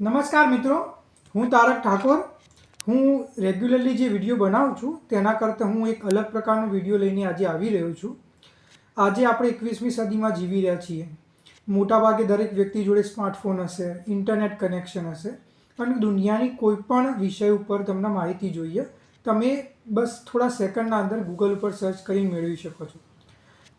નમસ્કાર મિત્રો, હું તારક ઠાકોર. હું રેગ્યુલરલી જે વીડિયો બનાવું છું, તેના કરતાં હું એક અલગ પ્રકારનો વીડિયો લઈને આજે આવી રહ્યો છું. આજે આપણે એકવીસમી સદીમાં જીવી રહ્યા છીએ. મોટાભાગે દરેક વ્યક્તિ જોડે સ્માર્ટફોન હશે, ઇન્ટરનેટ કનેક્શન હશે, અને દુનિયાની કોઈ પણ વિષય ઉપર તમને માહિતી જોઈએ, તમે બસ થોડા સેકન્ડના અંદર ગૂગલ ઉપર સર્ચ કરી મેળવી શકો છો.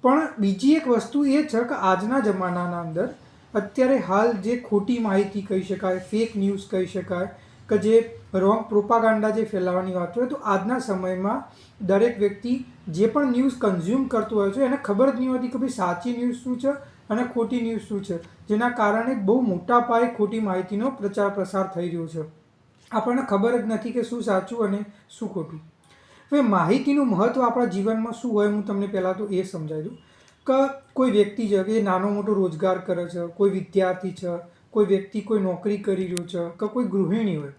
પણ બીજી એક વસ્તુ એ છે કે આજના જમાનાના અંદર અત્યારે હાલ જે ખોટી માહિતી કહી શકાય ફેક ન્યૂઝ કહી શકાય કે જે રોંગ પ્રોપાગાન્ડા જે ફેલાવવાની વાત હોય, તો આજના સમયમાં દરેક વ્યક્તિ જે પણ ન્યૂઝ કન્ઝ્યુમ કરતો હોય છે, એને ખબર જ નહીં હોતી કે ભાઈ સાચી ન્યૂઝ શું છે અને ખોટી ન્યૂઝ શું છે. જેના કારણે બહુ મોટા પાયે ખોટી માહિતીનો પ્રચાર પ્રસાર થઈ રહ્યો છે. આપણને ખબર જ નથી કે શું સાચું અને શું ખોટું. હવે માહિતીનું મહત્ત્વ આપણા જીવનમાં શું હોય, હું તમને પહેલાં તો એ સમજાવી દઉં. કે કોઈ વ્યક્તિ છે કે નાનો મોટો રોજગાર કરે છે, કોઈ વિદ્યાર્થી છે, કોઈ વ્યક્તિ કોઈ નોકરી કરી રહ્યો છે, કે કોઈ ગૃહિણી હોય.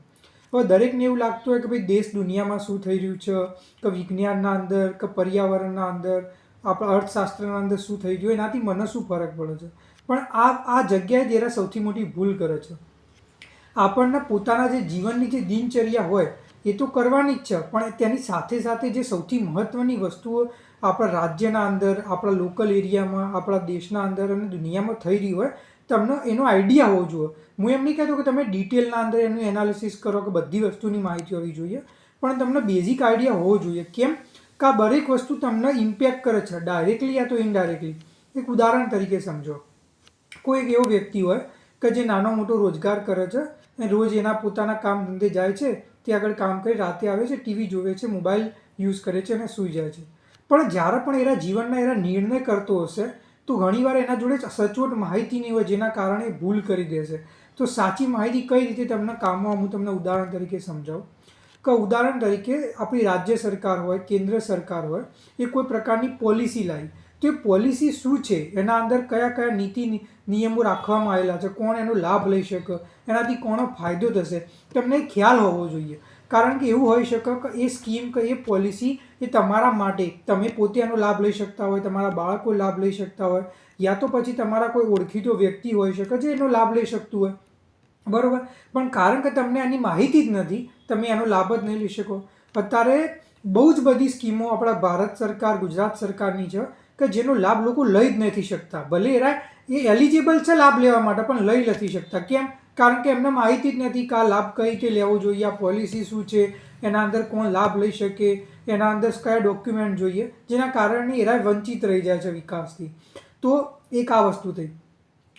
હવે દરેકને એવું લાગતું હોય કે ભાઈ દેશ દુનિયામાં શું થઈ રહ્યું છે, કે વિજ્ઞાનના અંદર, કે પર્યાવરણના અંદર, આપણા અર્થશાસ્ત્રના અંદર શું થઈ રહ્યું એનાથી મને શું ફરક પડે છે? પણ આ આ જગ્યાએ જરા સૌથી મોટી ભૂલ કરે છે. આપણને પોતાના જે જીવનની જે દિનચર્યા હોય, એ તો કરવાની જ છે, પણ તેની સાથે સાથે જે સૌથી મહત્ત્વની વસ્તુઓ આપણા રાજ્યના અંદર, આપણા લોકલ એરિયામાં, આપણા દેશના અંદર અને દુનિયામાં થઈ રહી હોય, તમને એનો આઈડિયા હોવો જોઈએ. હું એમ નહીં કહેતો કે તમે ડિટેલના અંદર એનું એનાલિસિસ કરો કે બધી વસ્તુની માહિતી હોવી જોઈએ, પણ તમને બેઝિક આઈડિયા હોવો જોઈએ. કેમ? કે આ દરેક વસ્તુ તમને ઇમ્પેક્ટ કરે છે ડાયરેક્ટલી યા તો ઇનડાયરેક્ટલી એક ઉદાહરણ તરીકે સમજો. કોઈ એક એવો વ્યક્તિ હોય કે જે નાનો મોટો રોજગાર કરે છે, અને રોજ એના પોતાના કામ ધંધે જાય છે ત્યાં આગળ કામ કરી રાતે આવે છે, ટીવી જોવે છે, મોબાઈલ યુઝ કરે છે અને સૂઈ જાય છે. પણ જ્યારે પણ એના જીવનના એના નિર્ણય કરતો હશે, તો ઘણીવાર એના જોડે સચોટ માહિતી નહીં હોય જેના કારણે ભૂલ કરી દેશે. તો સાચી માહિતી કઈ રીતે તમને કામમાં, હું તમને ઉદાહરણ તરીકે સમજાવું. કે ઉદાહરણ તરીકે આપણી રાજ્ય સરકાર હોય, કેન્દ્ર સરકાર હોય, એ કોઈ પ્રકારની પોલિસી લાવી. તો એ પોલિસી શું છે? એના અંદર કયા કયા નીતિ, નિયમો રાખવામાં આવેલા છે? કોણ એનો લાભ લઈ શકે? એનાથી કોનો ફાયદો થશે? તમને ખ્યાલ હોવો જોઈએ. કારણ કે એવું હોઈ શકે કે એ સ્કીમ કે એ પોલિસી એ તમારા માટે. તમે પોતે એનો લાભ લઈ શકતા હોય, તમારા બાળકો લાભ લઈ શકતા હોય, યા તો પછી તમારા કોઈ ઓળખીતો વ્યક્તિ હોઈ શકે જે એનો લાભ લઈ શકતું હોય. બરાબર? પણ કારણ કે તમને આની માહિતી જ નથી, તમે એનો લાભ જ નહીં લઈ શકો. અત્યારે બહુ જ બધી સ્કીમો આપણા ભારત સરકાર, ગુજરાત સરકારની છે કે જેનો લાભ લોકો લઈ જ નથી શકતા. ભલે એ એલિજિબલ છે લાભ લેવા માટે, પણ લઈ નથી શકતા. કેમ? કારણ કે એમને માહિતી જ નથી કે આ લાભ કઈ રીતે લેવો જોઈએ, આ પોલિસી શું છે, એના અંદર કોણ લાભ લઈ શકે, એના અંદર કયા ડોક્યુમેન્ટ જોઈએ, જેના કારણે એરા વંચિત રહી જાય છે વિકાસથી. તો એક આ વસ્તુ થઈ.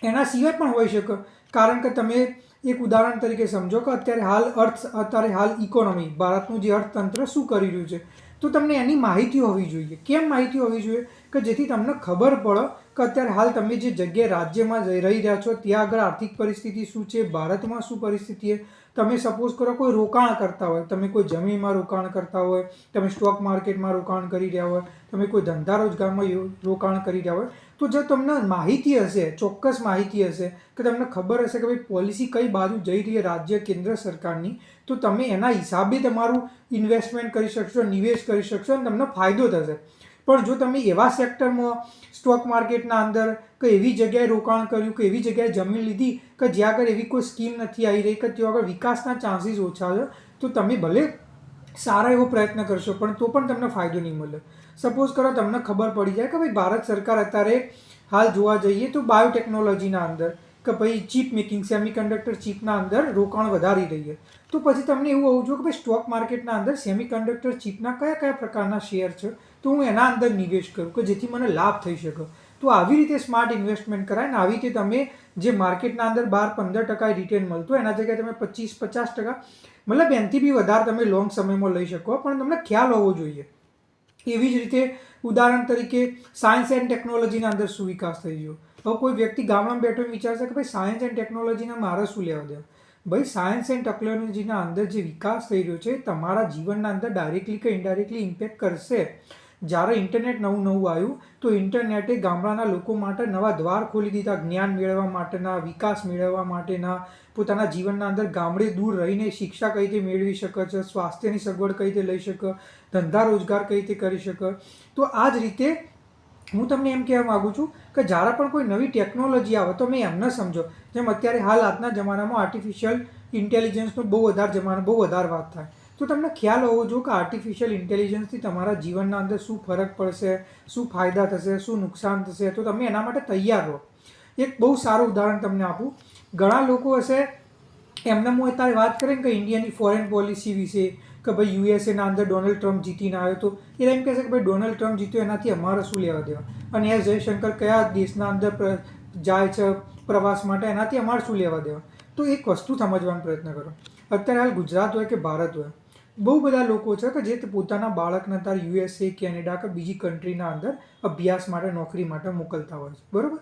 એના સિવાય પણ હોઈ શકે. કારણ કે તમે એક ઉદાહરણ તરીકે સમજો કે અત્યારે હાલ અર્થ, અત્યારે હાલ ઇકોનોમી ભારતનું જે અર્થતંત્ર શું કરી રહ્યું છે. તો તમને એની માહિતી હોવી જોઈએ. કેમ માહિતી હોવી જોઈએ? કે જેથી તમને ખબર પડે કે અત્યારે હાલ તમે જે જગ્યાએ રાજ્યમાં જઈ રહી રહ્યા છો, ત્યાં આગળ આર્થિક પરિસ્થિતિ શું છે, ભારતમાં શું પરિસ્થિતિ છે, તમે સપોઝ કરો કોઈ રોકાણ કરતા હોય, તમે કોઈ જમીનમાં રોકાણ કરતા હોય, તમે સ્ટોક માર્કેટમાં રોકાણ કરી રહ્યા હોય, તમે કોઈ ધંધા રોજગારમાં રોકાણ કરી રહ્યા હોય, તો જો તમને માહિતી હશે, ચોક્કસ માહિતી હશે, કે તમને ખબર હશે કે ભાઈ પોલિસી કઈ બાજુ જઈ રહી છે રાજ્ય કેન્દ્ર સરકારની, તો તમે એના હિસાબે તમારું ઇન્વેસ્ટમેન્ટ કરી શકશો, નિવેશ કરી શકશો અને તમને ફાયદો થશે. પણ જો તમે એવા સેક્ટરમાં સ્ટોક માર્કેટના અંદર કે એવી જગ્યાએ રોકાણ કર્યું કે એવી જગ્યાએ જમીન લીધી કે જ્યાં આગળ એવી કોઈ સ્કીમ નથી આવી રહી કે ત્યાં આગળ વિકાસના ચાન્સીસ ઓછા છે, તો તમે ભલે સારા એવો પ્રયત્ન કરશો, પણ તો પણ તમને ફાયદો નહીં મળે. સપોઝ કરો તમને ખબર પડી જાય કે ભાઈ ભારત સરકાર અત્યારે હાલ જોવા જઈએ તો બાયોટેકનોલોજીના અંદર કે ભાઈ ચીપ મેકિંગ સેમિકન્ડક્ટર ચીપના અંદર રોકાણ વધારી રહી છે. તો પછી તમને એવું હોવું જોઈએ કે ભાઈ સ્ટોક માર્કેટના અંદર સેમિકન્ડક્ટર ચીપના કયા કયા પ્રકારના શેર છે? તો હું એના અંદર નિવેશ કરું કે જેથી મને લાભ થઈ શકે. તો આવી રીતે સ્માર્ટ ઇન્વેસ્ટમેન્ટ કરાય ને આવી રીતે તમે જે માર્કેટના અંદર બાર પંદર ટકા રિટર્ન મળતું એના જગ્યાએ તમે પચીસ પચાસ ટકા, મતલબ એનાથી બી વધારે તમે લોંગ સમયમાં લઈ શકો, પણ તમને ખ્યાલ હોવો જોઈએ. એવી જ રીતે ઉદાહરણ તરીકે સાયન્સ એન્ડ ટેકનોલોજીના અંદર શું વિકાસ થઈ ગયો? હવે કોઈ વ્યક્તિ ગામડામાં બેઠો વિચારશે કે ભાઈ સાયન્સ એન્ડ ટેકનોલોજીના મારે શું લેવા દેવા? ભાઈ સાયન્સ એન્ડ ટેકનોલોજીના અંદર જે વિકાસ થઈ રહ્યો છે તમારા જીવનના અંદર ડાયરેક્ટલી કે ઇનડાયરેક્ટલી ઇમ્પેક્ટ કરશે. જ્યારે ઇન્ટરનેટ નવું નવું આવ્યું, તો ઇન્ટરનેટે ગામડાના લોકો માટે નવા દ્વાર ખોલી દીધા, જ્ઞાન મેળવવા માટેના, વિકાસ મેળવવા માટેના, પોતાના જીવનના અંદર ગામડે દૂર રહીને શિક્ષા કઈ રીતે મેળવી શકે છે, સ્વાસ્થ્યની સગવડ કઈ રીતે લઈ શકે, ધંધા રોજગાર કઈ રીતે કરી શકે. તો આ જ રીતે હું તમને એમ કહેવા માગું છું કે જ્યારે પણ કોઈ નવી ટેકનોલોજી આવે, તો મેં એમ ન સમજો. જેમ અત્યારે હાલ આજના જમાનામાં આર્ટિફિશિયલ ઇન્ટેલિજન્સનો બહુ વધારે જમાનો, બહુ વધારે વાત થાય. તો તમને ખ્યાલ હોવો જોઈએ કે આર્ટિફિશિયલ ઇન્ટેલિજન્સથી તમારા જીવનના અંદર શું ફરક પડશે, શું ફાયદા થશે, શું નુકસાન થશે? તો તમે એના માટે તૈયાર રહો. એક બહુ સારું ઉદાહરણ તમને આપું. ઘણા લોકો હશે, એમને હું અત્યારે વાત કરીને કે ઇન્ડિયાની ફોરેન પોલિસી વિશે, કે ભાઈ યુએસએના અંદર ડોનાલ્ડ ટ્રમ્પ જીતીને આવ્યો તો, એ એમ કહેશે કે ભાઈ ડોનાલ્ડ ટ્રમ્પ જીત્યો એનાથી અમારે શું લેવા દેવા? અને એસ જયશંકર કયા દેશના અંદર જાય છે પ્રવાસ માટે, એનાથી અમારે શું લેવા દેવા? તો એક વસ્તુ સમજવાનો પ્રયત્ન કરો. અત્યારે હાલ ગુજરાત હોય કે ભારત હોય? બહુ બધા લોકો છે કે જે પોતાના બાળકને તાર યુએસએ કેનેડા કે બીજી કન્ટ્રીના અંદર અભ્યાસ માટે, નોકરી માટે મોકલતા હોય છે. બરાબર?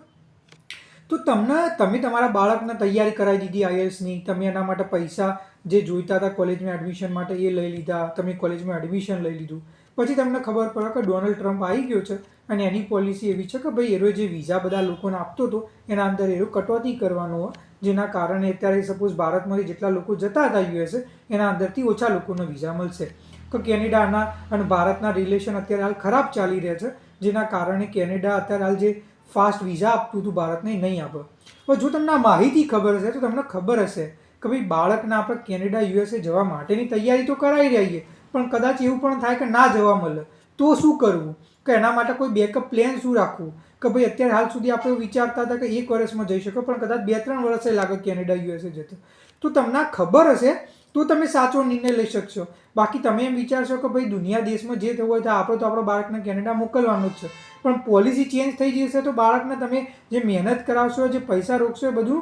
તો તમને, તમે તમારા બાળકને તૈયારી કરાવી દીધી આઈએલ્સની, તમે એના માટે પૈસા જે જોઈતા હતા કોલેજમાં એડમિશન માટે એ લઈ લીધા, તમે કોલેજમાં એડમિશન લઈ લીધું. પછી તમને ખબર પડે કે ડોનાલ્ડ ટ્રમ્પ આવી ગયો છે અને એની પોલિસી એવી છે કે ભાઈ એરો જે વિઝા બધા લોકોને આપતો હતો, એના અંદર એરો કટોતી કરવાનો જેના કારણે અત્યારે સપોઝ ભારતમાંથી જેટલા લોકો જતા હતા યુએસએ એના અંદરથી ઓછા લોકોનો વિઝા મળશે. તો કેનેડાના અને ભારતના રિલેશન અત્યારે હાલ ખરાબ ચાલી રહ્યા છે, જેના કારણે કેનેડા અત્યારે હાલ જે ફાસ્ટ વિઝા આપતું હતું, ભારતને નહીં આપે હવે જો તમને માહિતી ખબર હશે, તો તમને ખબર હશે કે ભાઈ બાળકને આપણે કેનેડા યુએસએ જવા માટેની તૈયારી તો કરાવી રહીએ, પણ કદાચ એવું પણ થાય કે ના જવા મળે. તો શું કરવું? કે એના માટે કોઈ બેકઅપ પ્લાન શું રાખવું? કે ભાઈ અત્યારે હાલ સુધી આપણે વિચારતા હતા કે એક વર્ષમાં જઈ શકો, પણ કદાચ બે ત્રણ વર્ષે લાગે કેનેડા, યુએસએ જતો. તો તમને ખબર હશે, તો તમે સાચો નિર્ણય લઈ શકશો. બાકી તમે એમ વિચારશો કે ભાઈ દુનિયા દેશમાં જે થવું હોય તો આપણે તો આપણા બાળકને કેનેડા મોકલવાનું જ છે. પણ પોલિસી ચેન્જ થઈ જશે તો બાળકને તમે જે મહેનત કરાવશો, જે પૈસા રોકશો એ બધું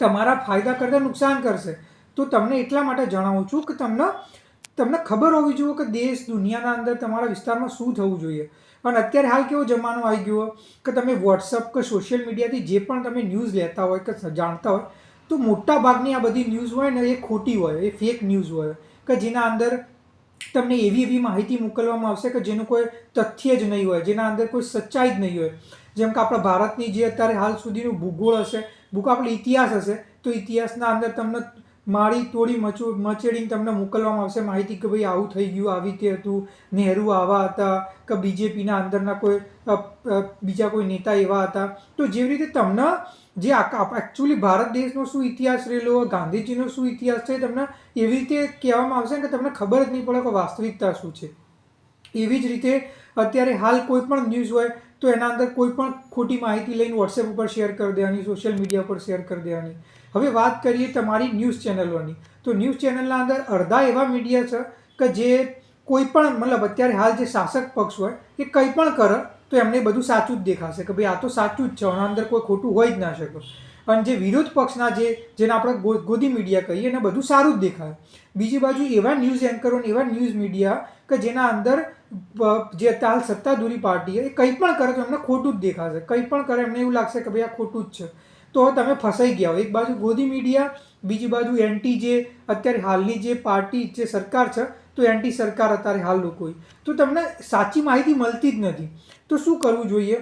તમારા ફાયદા કરતાં નુકસાન કરશે. તો તમને એટલા માટે જણાવું છું કે તમને તમને ખબર હોવી જોઈએ કે દેશ દુનિયાના અંદર તમારા વિસ્તારમાં શું થવું જોઈએ. અને અત્યારે હાલ કેવો જમાનો આવી ગયો કે તમે વોટ્સઅપ કે સોશિયલ મીડિયાથી જે પણ તમે ન્યૂઝ લેતા હોય કે જાણતા હોય, તો મોટા ભાગની આ બધી ન્યૂઝ હોય ને એ ખોટી હોય, એ ફેક ન્યૂઝ હોય, કે જેના અંદર તમને એવી એવી માહિતી મોકલવામાં આવશે કે જેનું કોઈ તથ્ય જ નહીં હોય, જેના અંદર કોઈ સચ્ચાઈ જ નહીં હોય. જેમ કે આપણા ભારતની જે અત્યારે હાલ સુધીનું ભૂગોળ હશે, ભૂગોળ, આપણો ઇતિહાસ હશે, તો ઇતિહાસના અંદર તમને માળી તોડી મચો મચેડીને તમને મોકલવામાં આવશે. માહિતી કે ભાઈ આવું થઈ ગયું, આવી રીતે હતું. નહેરુ આવા હતા કે બીજેપીના અંદરના કોઈ બીજા કોઈ નેતા એવા હતા. તો જેવી રીતે તમને જે એકચ્યુઅલી ભારત દેશનો શું ઇતિહાસ રહેલો, ગાંધીજીનો શું ઇતિહાસ છે તમને એવી રીતે કહેવામાં આવશે કે તમને ખબર જ નહીં પડે કે વાસ્તવિકતા શું છે. એવી જ રીતે અત્યારે હાલ કોઈ પણ ન્યૂઝ હોય તો એના અંદર કોઈ પણ ખોટી માહિતી લઈને વોટ્સએપ ઉપર શેર કરી દેવાની, સોશિયલ મીડિયા ઉપર શેર કરી દેવાની. હવે વાત કરીએ તમારી ન્યૂઝ ચેનલોની. તો ન્યૂઝ ચેનલના અંદર અડધા એવા મીડિયા છે કે જે કોઈ પણ, મતલબ અત્યારે હાલ જે શાસક પક્ષ હોય, એ કંઈ પણ કરે, તો એમને બધું સાચું જ દેખાશે કે ભાઈ આ તો સાચું જ છે, આના અંદર કોઈ ખોટું હોય જ ના શકે. અને જે વિરોધ પક્ષના જે, જેને આપણે ગોદી મીડિયા કહીએ, એને બધું સારું જ દેખાય. બીજી બાજુ એવા ન્યૂઝ એન્કરો અને એવા ન્યૂઝ મીડિયા કે જેના અંદર જે હાલ સત્તાધુરી પાર્ટી એ કંઈ પણ કરે તો એમને ખોટું જ દેખાશે. કંઈ પણ કરે એમને એવું લાગશે કે ભાઈ આ ખોટું જ છે. તો તમે ફસાઈ ગયા હો. એક બાજુ ગોદી મીડિયા બીજી બાજુ એન્ટી જે, અત્યારે હાલની જે પાર્ટી જે સરકાર છે, તો એન્ટી સરકાર અત્યારે હાલ લોકો તો તમને સાચી માહિતી મળતી જ નથી. તો શું કરવું જોઈએ?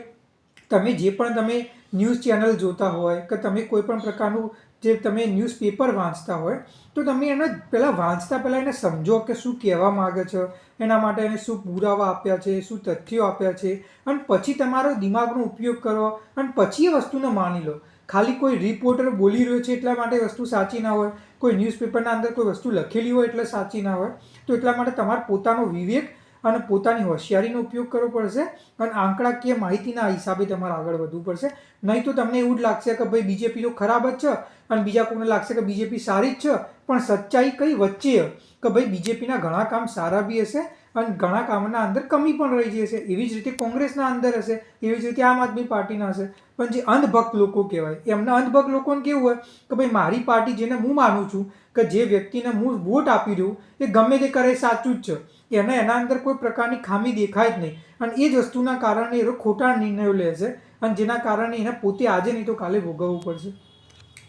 તમે જે પણ તમે ન્યૂઝ ચેનલ જોતા હોય કે તમે કોઈ પણ પ્રકારનું જે તમે ન્યૂઝપેપર વાંચતા હોય, તો તમે એને પહેલાં વાંચતા પહેલાં એને સમજો કે શું કહેવા માગે છે, એના માટે એને શું પુરાવા આપ્યા છે, શું તથ્યો આપ્યા છે, અને પછી તમારો દિમાગનો ઉપયોગ કરો, અને પછી એ વસ્તુને માની લો. ખાલી કોઈ રિપોર્ટર બોલી રહ્યો છે એટલા માટે વસ્તુ સાચી ના હોય, કોઈ ન્યૂઝપેપરના અંદર કોઈ વસ્તુ લખેલી હોય એટલે સાચી ના હોય, તો એટલા માટે તમારે પોતાનો વિવેક અને પોતાની હોશિયારીનો ઉપયોગ કરવો પડશે અને આંકડાકીય માહિતીના હિસાબે તમારે આગળ વધવું પડશે. નહીં તો તમને એવું જ લાગશે કે ભાઈ બીજેપી તો ખરાબ જ છે અને બીજા કોઈને લાગશે કે બીજેપી સારી જ છે, પણ સચ્ચાઈ કઈ વચ્ચે કે ભાઈ બીજેપીના ઘણા કામ સારા બી હશે અને ઘણા કામના અંદર કમી પણ રહી જશે એવી જ રીતે કોંગ્રેસના અંદર હશે, એવી જ રીતે આમ આદમી પાર્ટીના હશે. પણ જે અંધભક્ત લોકો કહેવાય, એમના અંધભક્ત લોકોને કેવું હોય કે ભાઈ મારી પાર્ટી જેને હું માનું છું કે જે વ્યક્તિને હું વોટ આપી રહ્યું એ ગમે તે કરે સાચું જ છે. એને એના અંદર કોઈ પ્રકારની ખામી દેખાય જ નહીં. અને એ જ વસ્તુના કારણે એ ખોટા નિર્ણયો લે છે અને જેના કારણે એને પોતે આજે નહીં તો કાલે ભોગવવું પડશે.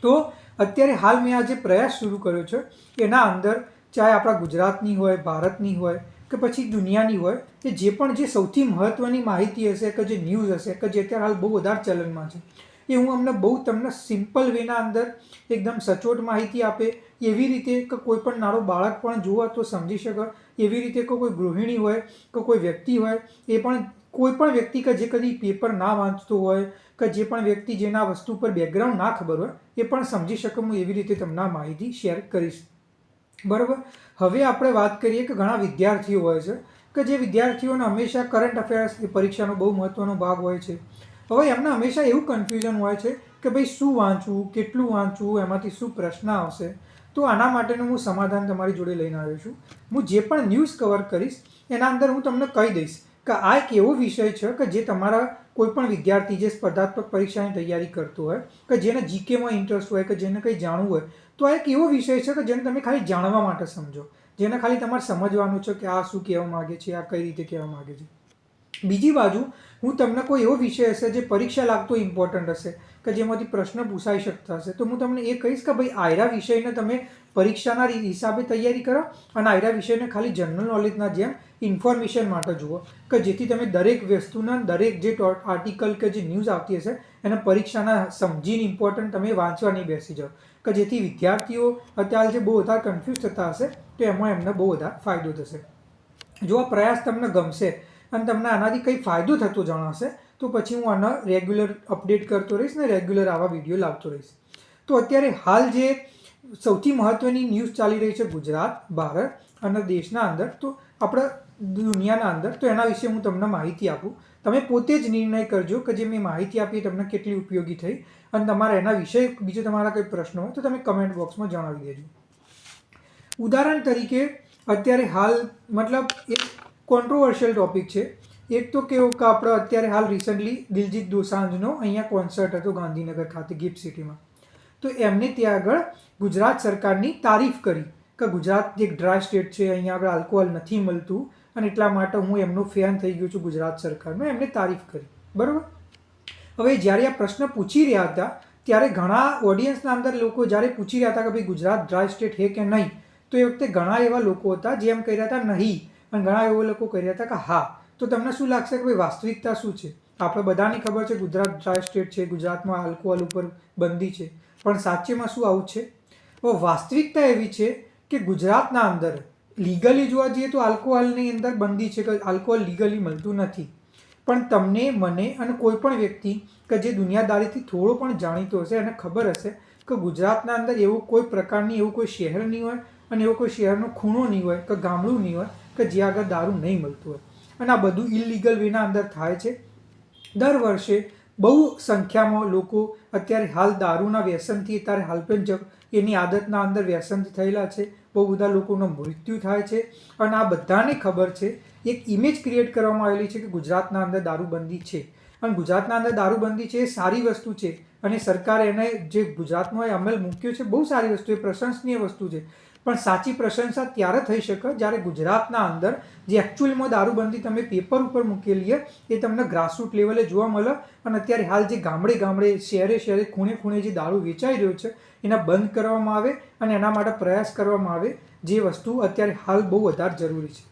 તો અત્યારે હાલ મેં આ જે પ્રયાસ શરૂ કર્યો છે, એના અંદર ચાહે આપણા ગુજરાતની હોય, ભારતની હોય કે પછી દુનિયાની હોય, કે જે પણ જે સૌથી મહત્ત્વની માહિતી હશે કે જે ન્યૂઝ હશે, કે જે અત્યારે હાલ બહુ વધારે ચલનમાં છે, એ હું અમને બહુ તમને સિમ્પલ વેના અંદર એકદમ સચોટ માહિતી આપે, એવી રીતે કે કોઈ પણ નાનો બાળક પણ જોવા તો સમજી શકે, એવી રીતે કે કોઈ ગૃહિણી હોય, કે કોઈ વ્યક્તિ હોય, એ પણ કોઈ પણ વ્યક્તિ કે જે કદી પેપર ના વાંચતો હોય, કે જે પણ વ્યક્તિ જેના વસ્તુ પર બેકગ્રાઉન્ડ ના ખબર હોય, એ પણ સમજી શકે, હું એવી રીતે તમને માહિતી શેર કરીશ. બરાબર? હવે આપણે વાત કરીએ કે ઘણા વિદ્યાર્થીઓ હોય છે, કે જે વિદ્યાર્થીઓને હંમેશા કરંટ અફેર્સ એ પરીક્ષાનો બહુ મહત્ત્વનો ભાગ હોય છે. હવે એમને હંમેશા એવું કન્ફ્યુઝન હોય છે કે ભાઈ શું વાંચવું, કેટલું વાંચવું, એમાંથી શું પ્રશ્ન આવશે? તો આના માટેનું હું સમાધાન તમારી જોડે લઈને આવ્યો છું. હું જે પણ ન્યૂઝ કવર કરીશ, એના અંદર હું તમને કહી દઈશ કે આ એક એવો વિષય છે કે જે તમારા કોઈ પણ વિદ્યાર્થી જે સ્પર્ધાત્મક પરીક્ષાની તૈયારી કરતો હોય, કે જેને જીકેમાં ઇન્ટરેસ્ટ હોય, કે જેને કંઈ જાણવું હોય, તો આ એક એવો વિષય છે કે જેને તમે ખાલી જાણવા માટે સમજો. જેને ખાલી તમારે સમજવાનું છે કે આ શું કહેવા માગે છે, આ કઈ રીતે કહેવા માગે છે. બીજી બાજુ, હું તમને કોઈ એવો વિષય હશે જે પરીક્ષા લાગતો ઇમ્પોર્ટન્ટ હશે, કે જેમાંથી પ્રશ્ન પૂછાઈ શકતા હશે, તો હું તમને એ કહીશ કે ભાઈ, આયરા વિષયને તમે પરીક્ષાના હિસાબે તૈયારી કરો અને આયરા વિષયને ખાલી જનરલ નોલેજના જેમ ઇન્ફોર્મેશન માટે જુઓ કે જેથી તમે દરેક વસ્તુના દરેક જે આર્ટિકલ કે જે ન્યૂઝ આવતી હશે, એને પરીક્ષાના સમજીને ઇમ્પોર્ટન્ટ તમે વાંચવા નહીં બેસી જાઓ. કે જેથી વિદ્યાર્થીઓ અત્યારે જે બહુ વધારે કન્ફ્યુઝ થતા હશે, તો એમાં એમને બહુ વધારે ફાયદો થશે. જો આ પ્રયાસ તમને ગમશે અને તમને આનાથી કંઈ ફાયદો થતો જણાશે, તો પછી હું આના રેગ્યુલર અપડેટ કરતો રહીશ ને રેગ્યુલર આવા વીડિયો લાવતો રહીશ. તો અત્યારે હાલ જે સૌથી મહત્ત્વની ન્યૂઝ ચાલી રહી છે ગુજરાત, ભારત અને દેશના અંદર, તો આપણા દુનિયાના અંદર, તો એના વિશે હું તમને માહિતી આપું. તમે પોતે જ નિર્ણય કરજો કે જે મેં માહિતી આપી તમને કેટલી ઉપયોગી થઈ. અને તમારા એના વિશે બીજો તમારા કંઈ પ્રશ્નો હોય તો તમે કમેન્ટ બોક્સમાં જણાવી દેજો. ઉદાહરણ તરીકે, અત્યારે હાલ મતલબ એક કોન્ટ્રોવર્શિયલ ટોપિક છે. એક તો કેવો કે આપણે અત્યારે હાલ રિસન્ટલી દિલજીત દોસાંજનો અહીંયા કોન્સર્ટ હતો ગાંધીનગર ખાતે ગિફ્ટ સિટીમાં. તો એમને ત્યાં આગળ ગુજરાત સરકારની તારીફ કરી કે ગુજરાત જે ડ્રાય સ્ટેટ છે, અહીંયા આગળ આલ્કોહોલ નથી મળતું. અને એટલા માટે હું એમનો ફેન થઈ ગયો છું ગુજરાત સરકારનો. એમને તારીફ કરી. બરાબર? હવે જ્યારે આ પ્રશ્ન પૂછી રહ્યા હતા, ત્યારે ઘણા ઓડિયન્સના અંદર લોકો જ્યારે પૂછી રહ્યા હતા કે ભાઈ ગુજરાત ડ્રાય સ્ટેટ હે કે નહીં, તો એ વખતે ઘણા એવા લોકો હતા જે એમ કહી રહ્યા હતા નહીં. અને ઘણા એવા લોકો કહી રહ્યા હતા કે હા. તો તમને શું લાગશે કે ભાઈ વાસ્તવિકતા શું છે? આપણે બધાની ખબર છે ગુજરાત ડ્રાય સ્ટેટ છે, ગુજરાતમાં આલ્કોહોલ ઉપર બંધી છે. પણ સાચેમાં શું આવું છે? વાસ્તવિકતા એવી છે કે ગુજરાતના અંદર લીગલી જોવા જઈએ તો આલ્કોહોલની અંદર બંધી છે કે આલ્કોહોલ લીગલી મળતું નથી. પણ તમને, મને અને કોઈ પણ વ્યક્તિ કે જે દુનિયાદારીથી થોડો પણ જાણીતો હશે એને ખબર હશે કે ગુજરાતના અંદર એવું કોઈ પ્રકારની, એવું કોઈ શહેર નહીં હોય અને એવો કોઈ શહેરનો ખૂણો નહીં હોય, કે ગામડું નહીં હોય, કે જ્યાં આગળ દારૂ નહીં મળતું હોય. અને આ બધું ઇલીગલ વેના અંદર થાય છે. દર વર્ષે બહુ સંખ્યામાં લોકો અત્યારે હાલ દારૂના વ્યસનથી, અત્યારે હાલ પણ જ એની આદતના અંદર વ્યસનથી થયેલા છે, બહુ બધા લોકોનું મૃત્યુ થાય છે અને આ બધાને ખબર છે, એક ઇમેજ ક્રિએટ કરવામાં આવેલી છે કે ગુજરાતના અંદર દારૂબંધી છે. અને ગુજરાતના અંદર દારૂબંધી છે એ સારી વસ્તુ છે અને સરકારે એને જે ગુજરાતમાં એ અમલ મૂક્યો છે, બહુ સારી વસ્તુ એ પ્રશંસનીય વસ્તુ છે. પણ સાચી પ્રશંસા ત્યારે થઈ શકે જ્યારે ગુજરાતના અંદર જે એકચ્યુઅલમાં દારૂબંધી તમે પેપર ઉપર મૂકેલી એ તમને ગ્રાસરૂટ લેવલે જોવા મળે. અને અત્યારે હાલ જે ગામડે ગામડે, શહેરે શહેરે, ખૂણે ખૂણે જે દારૂ વેચાઈ રહ્યો છે, એના બંધ કરવામાં આવે અને એના માટે પ્રયાસ કરવામાં આવે, જે વસ્તુ અત્યારે હાલ બહુ વધારે જરૂરી છે.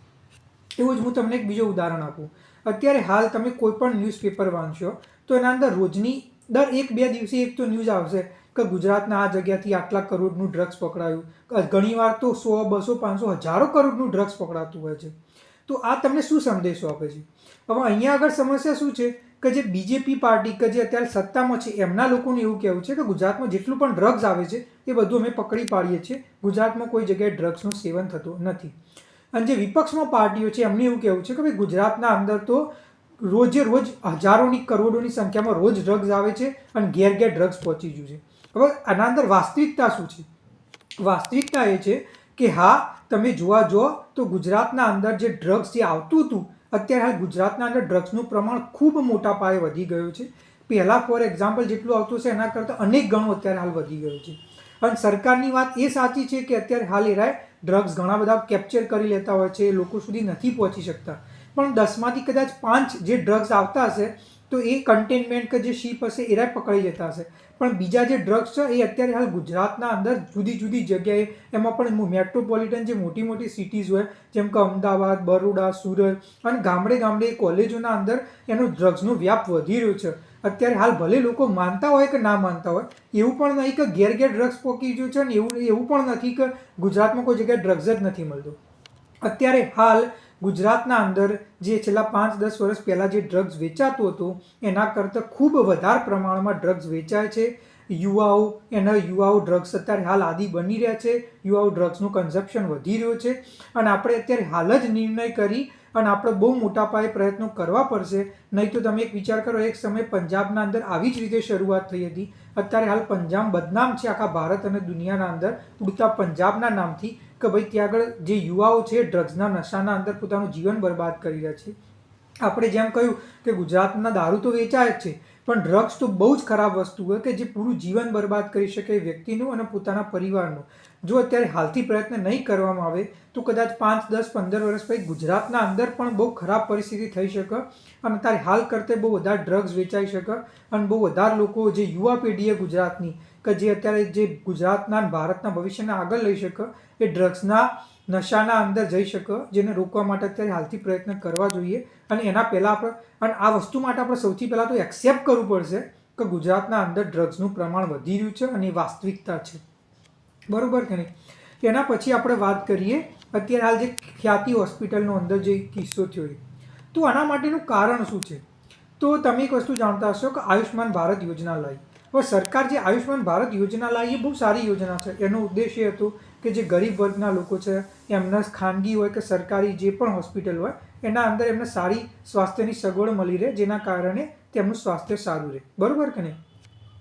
એવું જ હું તમને એક બીજું ઉદાહરણ આપું. અત્યારે હાલ તમે કોઈ પણ ન્યૂઝપેપર વાંચશો, તો એના અંદર રોજની દર એક બે દિવસે એક તો ન્યૂઝ આવશે. કે ગુજરાતના આ જગ્યાથી આટલા કરોડનું ડ્રગ્સ પકડાયું? ઘણીવાર તો સો, બસો, પાંચસો, હજારો કરોડનું ડ્રગ્સ પકડાતું હોય છે. તો આ તમને શું સંદેશો આપે છે? હવે અહીંયા આગળ સમસ્યા શું છે? કે જે બીજેપી પાર્ટી કે જે અત્યારે સત્તામાં છે, એમના લોકોને એવું કહેવું છે કે ગુજરાતમાં જેટલું પણ ડ્રગ્સ આવે છે, એ બધું અમે પકડી પાડીએ છીએ. ગુજરાતમાં કોઈ જગ્યાએ ડ્રગ્સનું સેવન થતું નથી. અને જે વિપક્ષમાં પાર્ટીઓ છે, એમને એવું કહેવું છે કે ભાઈ ગુજરાતના અંદર તો રોજે રોજ હજારોની કરોડોની સંખ્યામાં રોજ ડ્રગ્સ આવે છે અને ઘેર ઘેર ડ્રગ્સ પહોંચી ગયું છે. હવે આના અંદર વાસ્તવિકતા શું છે? વાસ્તવિકતા એ છે કે હા, તમે જોવા જો તો ગુજરાતના અંદર જે ડ્રગ્સ જે આવતું હતું, અત્યારે હાલ ગુજરાતના અંદર ડ્રગ્સનું પ્રમાણ ખૂબ મોટા પાયે વધી ગયું છે. પહેલાં ફોર એક્ઝામ્પલ જેટલું આવતું છે એના કરતાં અનેક ગણું અત્યારે હાલ વધી ગયું છે. અને સરકારની વાત એ સાચી છે કે અત્યારે હાલ એરાય ડ્રગ્સ ઘણા બધા કેપ્ચર કરી લેતા હોય છે લોકો સુધી નથી પહોંચી શકતા. પણ દસમાંથી કદાચ પાંચ જે ડ્રગ્સ આવતા હશે, તો એ કન્ટેનમેન્ટ કે જે શીપ હશે એરા પકડી જતા હશે. પણ બીજા જે ડ્રગ્સ છે, એ અત્યારે હાલ ગુજરાતના અંદર જુદી જુદી જગ્યાએ, એમાં પણ મેટ્રોપોલિટન જે મોટી મોટી સિટીઝ હોય, જેમ કે અમદાવાદ, બરોડા, સુરત, અને ગામડે ગામડે કોલેજોના અંદર એનો ડ્રગ્સનો વ્યાપ વધી રહ્યો છે. અત્યારે હાલ ભલે લોકો માનતા હોય કે ના માનતા હોય, એવું પણ નહીં કે ઘેર ઘેર ડ્રગ્સ પોકી ગયું છે અને એવું એવું પણ નથી કે ગુજરાતમાં કોઈ જગ્યાએ ડ્રગ્સ જ નથી મળતું. અત્યારે હાલ ગુજરાતના અંદર જે છેલ્લા પાંચ દસ વર્ષ પહેલાં જે ડ્રગ્સ વેચાતું હતું, એના કરતાં ખૂબ વધારે પ્રમાણમાં ડ્રગ્સ વેચાય છે. યુવાઓ, એના યુવાઓ ડ્રગ્સ અત્યારે હાલ આદિ બની રહ્યા છે. યુવાઓ ડ્રગ્સનું કન્ઝપ્શન વધી રહ્યું છે. અને આપણે અત્યારે હાલ જ નિર્ણય કરી અને આપણે બહુ મોટા પાયે પ્રયત્નો કરવા પડશે. નહીં તો તમે એક વિચાર કરો, એક સમય પંજાબના અંદર આવી જ રીતે શરૂઆત થઈ હતી. અત્યારે હાલ પંજાબ બદનામ છે આખા ભારત અને દુનિયાના અંદર. ઉડતા પંજાબના નામથી કે ભાઈ ત્યાં આગળ જે યુવાઓ છે, ડ્રગ્સના નશાના અંદર પોતાનું જીવન બરબાદ કરી રહ્યા છે. આપણે જેમ કહ્યું કે ગુજરાતના દારૂ તો વેચાય જ છે, પણ ડ્રગ્સ તો બહુ જ ખરાબ વસ્તુ હોય કે જે પૂરું જીવન બરબાદ કરી શકે વ્યક્તિનું અને પોતાના પરિવારનું. જો અત્યારે હાલથી પ્રયત્ન નહીં કરવામાં આવે, તો કદાચ પાંચ, દસ, પંદર વર્ષ પછી ગુજરાતના અંદર પણ બહુ ખરાબ પરિસ્થિતિ થઈ શકે અને અત્યારે હાલ કરતે બહુ વધારે ડ્રગ્સ વેચાઈ શકે અને બહુ વધારે લોકો, જે યુવા પેઢીએ ગુજરાતની કે જે અત્યારે જે ગુજરાતના ભારતના ભવિષ્યને આગળ લઈ શકે, એ ડ્રગ્સના નશાના અંદર જઈ શકે, જેને રોકવા માટે અત્યારે હાલથી પ્રયત્ન કરવા જોઈએ. અને એના પહેલાં આપણે, અને આ વસ્તુ માટે આપણે સૌથી પહેલાં તો એક્સેપ્ટ કરવું પડશે કે ગુજરાતના અંદર ડ્રગ્સનું પ્રમાણ વધી રહ્યું છે અને એ વાસ્તવિકતા છે. બરાબર કે નહીં? એના પછી આપણે વાત કરીએ, અત્યારે હાલ જે ખ્યાતિ હોસ્પિટલનો અંદર જે કિસ્સો થયો એ. તો આના માટેનું કારણ શું છે? તો તમે એક વસ્તુ જાણતા હશો કે આયુષ્યમાન ભારત યોજના લાવી હવે સરકાર જે આયુષ્માન ભારત યોજના લાવી એ બહુ સારી યોજના છે. એનો ઉદ્દેશ એ હતો કે જે ગરીબ વર્ગના લોકો છે, એમને ખાનગી હોય કે સરકારી જે પણ હોસ્પિટલ હોય, એના અંદર એમને સારી સ્વાસ્થ્યની સગવડ મળી રહે, જેના કારણે તેમનું સ્વાસ્થ્ય સારું રહે. બરાબર કે નહીં?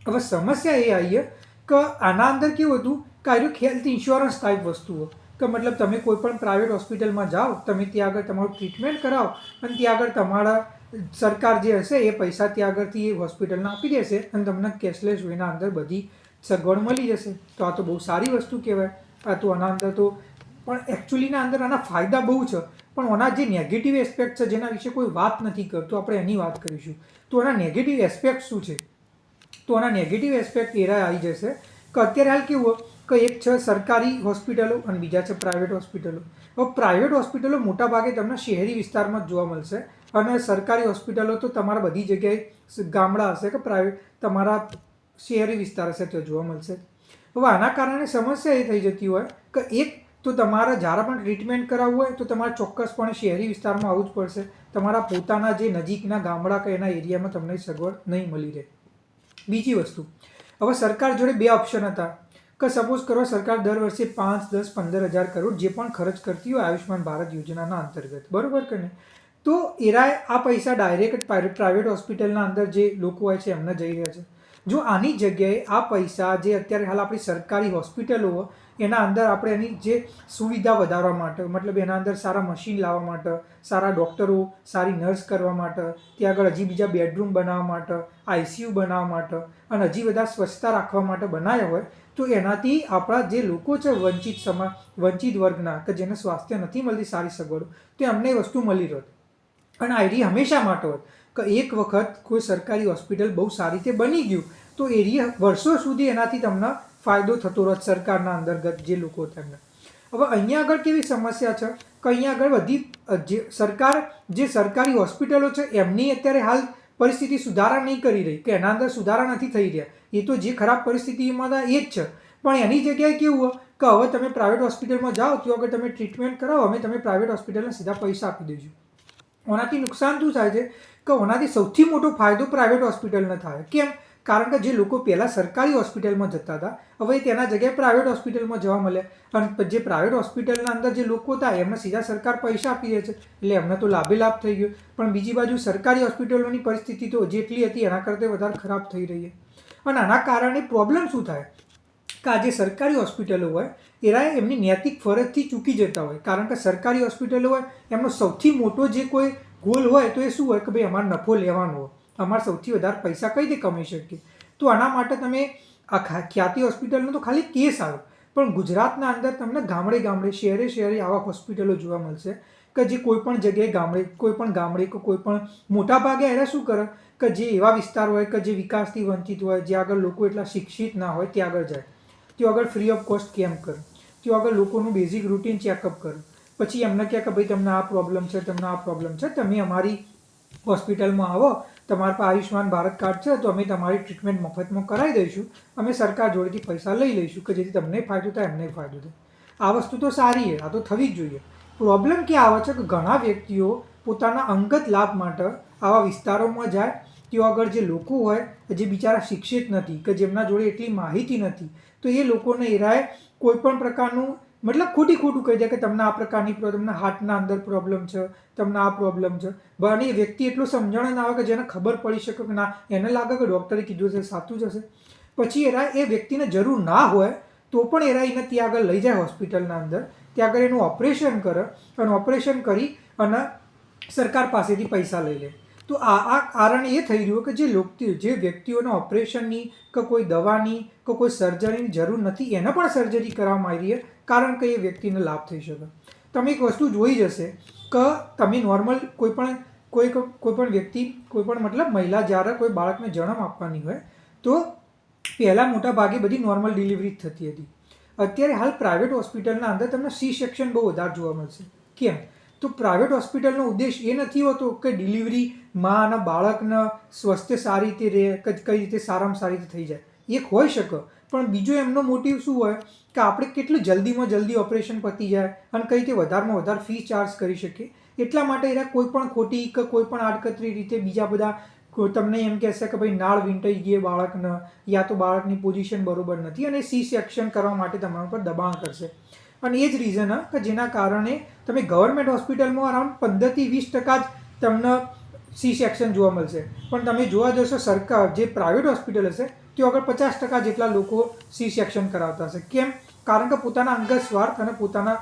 હવે સમસ્યા એ આવી કે આના અંદર કેવું હતું કે આવ્યું હેલ્થ ઇન્સ્યોરન્સ ટાઈપ વસ્તુઓ કે મતલબ તમે કોઈ પણ પ્રાઇવેટ હોસ્પિટલમાં જાઓ, તમે ત્યાં આગળ તમારું ટ્રીટમેન્ટ કરાવો અને ત્યાં આગળ તમારા સરકાર જે હશે એ પૈસા ત્યાં આગળથી એ હોસ્પિટલને આપી દેશે અને તમને કેશલેસ વેના અંદર બધી સગવડ મળી જશે. તો આ તો બહુ સારી વસ્તુ કહેવાય. આ તો આના અંદર તો પણ એકચ્યુઅલીના અંદર આના ફાયદા બહુ છે. પણ આના જે નેગેટિવ એસ્પેક્ટ છે જેના વિશે કોઈ વાત નથી કરતો, આપણે એની વાત કરીશું. તો આના નેગેટિવ એસ્પેક્ટ શું છે? તો આના નેગેટિવ એસ્પેક્ટ એરા આવી જશે કે અત્યારે હાલ કેવું કે એક છે સરકારી હોસ્પિટલો અને બીજા છે પ્રાઇવેટ હોસ્પિટલો. હવે પ્રાઇવેટ હોસ્પિટલો મોટાભાગે તમને શહેરી વિસ્તારમાં જ જોવા મળશે. અને સરકારી હોસ્પિટલો તો તમારા બધી જગ્યાએ ગામડા હશે કે પ્રાઇવેટ તમારા શહેરી વિસ્તાર હશે ત્યાં જોવા મળશે. હવે આના કારણે સમસ્યા એ થઈ જતી હોય કે એક તો તમારે જ્યારે પણ ટ્રીટમેન્ટ કરાવવું હોય તો તમારે ચોક્કસપણે શહેરી વિસ્તારમાં આવવું જ પડશે. તમારા પોતાના જે નજીકના ગામડા કે એના એરિયામાં તમને સગવડ નહીં મળી રહે. બીજી વસ્તુ, હવે સરકાર જોડે બે ઓપ્શન હતા. કે સપોઝ કરો સરકાર દર વર્ષે પાંચ, દસ, પંદર હજાર કરોડ જે પણ ખર્ચ કરતી હોય આયુષ્યમાન ભારત યોજનાના અંતર્ગત. બરાબર કે નહીં? તો એરાય આ પૈસા ડાયરેક્ટ પ્રાઇવેટ હોસ્પિટલના અંદર જે લોકો હોય છે, એમને જઈ રહ્યા છે. જો આની જગ્યાએ આ પૈસા જે અત્યારે હાલ આપણી સરકારી હોસ્પિટલો એના અંદર આપણે એની જે સુવિધા વધારવા માટે, મતલબ એના અંદર સારા મશીન લાવવા માટે, સારા ડૉક્ટરો, સારી નર્સ કરવા માટે, ત્યાં આગળ હજી બીજા બેડરૂમ બનાવવા માટે આઈસીયુ બનાવવા માટે અને હજી બધા સ્વચ્છતા રાખવા માટે બનાવ્યા હોય, તો એનાથી આપણા જે લોકો છે, વંચિત સમાજ વંચિત વર્ગના કે જેને સ્વાસ્થ્ય નથી મળતી સારી સગવડો, તો એમને વસ્તુ મળી રહે. અને એરિયા હંમેશા માટે હોય. કે એક વખત કોઈ સરકારી હોસ્પિટલ બહુ સારી રીતે બની ગયું, તો એરિયા વર્ષો સુધી એનાથી તમને ફાયદો થતો રહે સરકારના અંતર્ગત જે લોકો તેમને. હવે અહીંયા આગળ કેવી સમસ્યા છે? કે અહીંયા આગળ બધી જે સરકાર, જે સરકારી હોસ્પિટલો છે, એમની અત્યારે હાલ પરિસ્થિતિ સુધારા નહીં કરી રહી, કે એના અંદર સુધારા નથી થઈ રહ્યા. એ તો જે ખરાબ પરિસ્થિતિમાં હતા એ જ છે. પણ એની જગ્યાએ કેવું કે હવે તમે પ્રાઇવેટ હોસ્પિટલમાં જાઓ તો અગર તમે ટ્રીટમેન્ટ કરાવો, અમે તમે પ્રાઇવેટ હોસ્પિટલને સીધા પૈસા આપી દેજો. ઓનાથી નુકસાન શું થાય છે? કે ઓનાથી સૌથી મોટો ફાયદો પ્રાઇવેટ હોસ્પિટલને થાય. કેમ? કારણ કે જે લોકો પહેલાં સરકારી હોસ્પિટલમાં જતા હતા, હવે તેના જગ્યાએ પ્રાઇવેટ હોસ્પિટલમાં જવા મળ્યા. અને જે પ્રાઇવેટ હોસ્પિટલના અંદર જે લોકો હતા, એમને સીધા સરકાર પૈસા આપી દે છે. એટલે એમને તો લાભે લાભ થઈ ગયો. પણ બીજી બાજુ સરકારી હોસ્પિટલોની પરિસ્થિતિ તો જેટલી હતી, એના કરતાં વધારે ખરાબ થઈ રહી છે. અને આના કારણે પ્રોબ્લેમ શું થાય? કે આ જે સરકારી હોસ્પિટલો હોય એરા એમની નૈતિક ફરજથી ચૂકી જતા હોય. કારણ કે સરકારી હોસ્પિટલો હોય, એમનો સૌથી મોટો જે કોઈ ગોલ હોય તો એ શું હોય કે ભાઈ અમારે નફો લેવાનો હોય. અમારે સૌથી વધારે પૈસા કઈ રીતે કમાઈ શકીએ? તો આના માટે તમે આ ખ્યાતિ હોસ્પિટલનો તો ખાલી કેસ આવે. પણ ગુજરાતના અંદર તમને ગામડે ગામડે, શહેરે શહેરે આવા હોસ્પિટલો જોવા મળશે કે જે કોઈ પણ જગ્યાએ ગામડે, કોઈ પણ ગામડે કે કોઈ પણ મોટા ભાગે એને શું કરે? કે જે એવા વિસ્તાર હોય કે જે વિકાસથી વંચિત હોય જે આગળ લોકો એટલા શિક્ષિત ના હોય, ત્યાં આગળ જાય. તો આગળ ફ્રી ઓફ કોસ્ટ કેમ્પ કરે? ત્યાં આગળ લોકોનું બેઝિક રૂટીન ચેકઅપ કરે. પછી એમને કહે કે ભાઈ, તમને આ પ્રોબ્લેમ છે, તમને આ પ્રોબ્લેમ છે, તમે અમારી હોસ્પિટલમાં આવો, તમારા પાસે આયુષ્યમાન ભારત કાર્ડ છે, તો અમે તમારી ટ્રીટમેન્ટ મફતમાં કરાવી દઈશું. અમે સરકાર જોડેથી પૈસા લઈ લઈશું કે જેથી તમને ફાયદો થાય, એમને ફાયદો થાય. આ વસ્તુ તો સારી છે, આ તો થવી જ જોઈએ. પ્રોબ્લેમ ક્યાં આવે છે? કે ઘણા વ્યક્તિઓ પોતાના અંગત લાભ માટે આવા વિસ્તારોમાં જાય, ત્યાં આગળ જે લોકો હોય, જે બિચારા શિક્ષિત નથી, કે જેમના જોડે એટલી માહિતી નથી, તો એ લોકોને એરાય કોઈ પણ પ્રકારનું, મતલબ ખોટી ખોટું કહી દે કે તમને આ પ્રકારની પ્રો- તમને હાર્ટના અંદર પ્રોબ્લેમ છે, તમને આ પ્રોબ્લેમ છે. અને એ વ્યક્તિ એટલું સમજણ ના આવે કે જેને ખબર પડી શકે કે ના, એને લાગે કે ડૉક્ટરે કીધું છે, સાચું જ હશે. પછી એરા એ વ્યક્તિને જરૂર ના હોય, તો પણ એરા એને ત્યાં આગળ લઈ જાય હોસ્પિટલના અંદર. ત્યાં આગળ એનું ઓપરેશન કરે, અને ઓપરેશન કરી અને સરકાર પાસેથી પૈસા લઈ લે. તો આ આ કારણ એ થઈ રહ્યું કે જે લોકો, જે વ્યક્તિઓને ઓપરેશનની કે કોઈ દવાની કે કોઈ સર્જરીની જરૂર નથી, એને પણ સર્જરી કરવામાં આવી રહી કારણ કે એ વ્યક્તિને લાભ થઈ શકે. તમે એક વસ્તુ જોઈ જશે કે તમે નોર્મલ કોઈ પણ, કોઈ કોઈ પણ વ્યક્તિ, કોઈ પણ મતલબ મહિલા જ્યારે કોઈ બાળકને જન્મ આપવાની હોય, તો પહેલાં મોટા ભાગે બધી નોર્મલ ડિલિવરી થતી હતી. અત્યારે હાલ પ્રાઇવેટ હોસ્પિટલના અંદર તમને સી સેક્શન બહુ વધારે જોવા મળશે. કેમ? તો પ્રાઇવેટ હોસ્પિટલનો ઉદ્દેશ એ નથી હોતો કે ડિલિવરી માં અને બાળકને સ્વાસ્થ્ય સારી રીતે રહે કે કઈ રીતે સારામાં સારી રીતે થઈ જાય. એક હોઈ શકે, પણ બીજો એમનો મોટિવ શું હોય કે આપણે કેટલું જલ્દીમાં જલ્દી ઓપરેશન પતી જાય અને કઈ રીતે વધારેમાં વધારે ફી ચાર્જ કરી શકીએ. એટલા માટે એના કોઈ પણ ખોટી કે કોઈ પણ આડકતરી રીતે બીજા બધા તમને એમ કહેશે કે ભાઈ નાળ વીંટાઈ ગઈ બાળકને, યા તો બાળકની પોઝિશન બરોબર નથી અને સી સેક્શન કરવા માટે તમારા પર દબાણ કરશે. અને એ જ રીઝન કે જેના કારણે તમે ગવર્મેન્ટ હોસ્પિટલમાં અરાઉન્ડ પંદરથી વીસ ટકા જ તમને સી સેક્શન જોવા મળશે. પણ તમે જોવા જશો સરકાર જે પ્રાઇવેટ હોસ્પિટલ હશે તે આગળ પચાસ ટકા જેટલા લોકો સી સેક્શન કરાવતા હશે. કેમ? કારણ કે પોતાના અંગત સ્વાર્થ અને પોતાના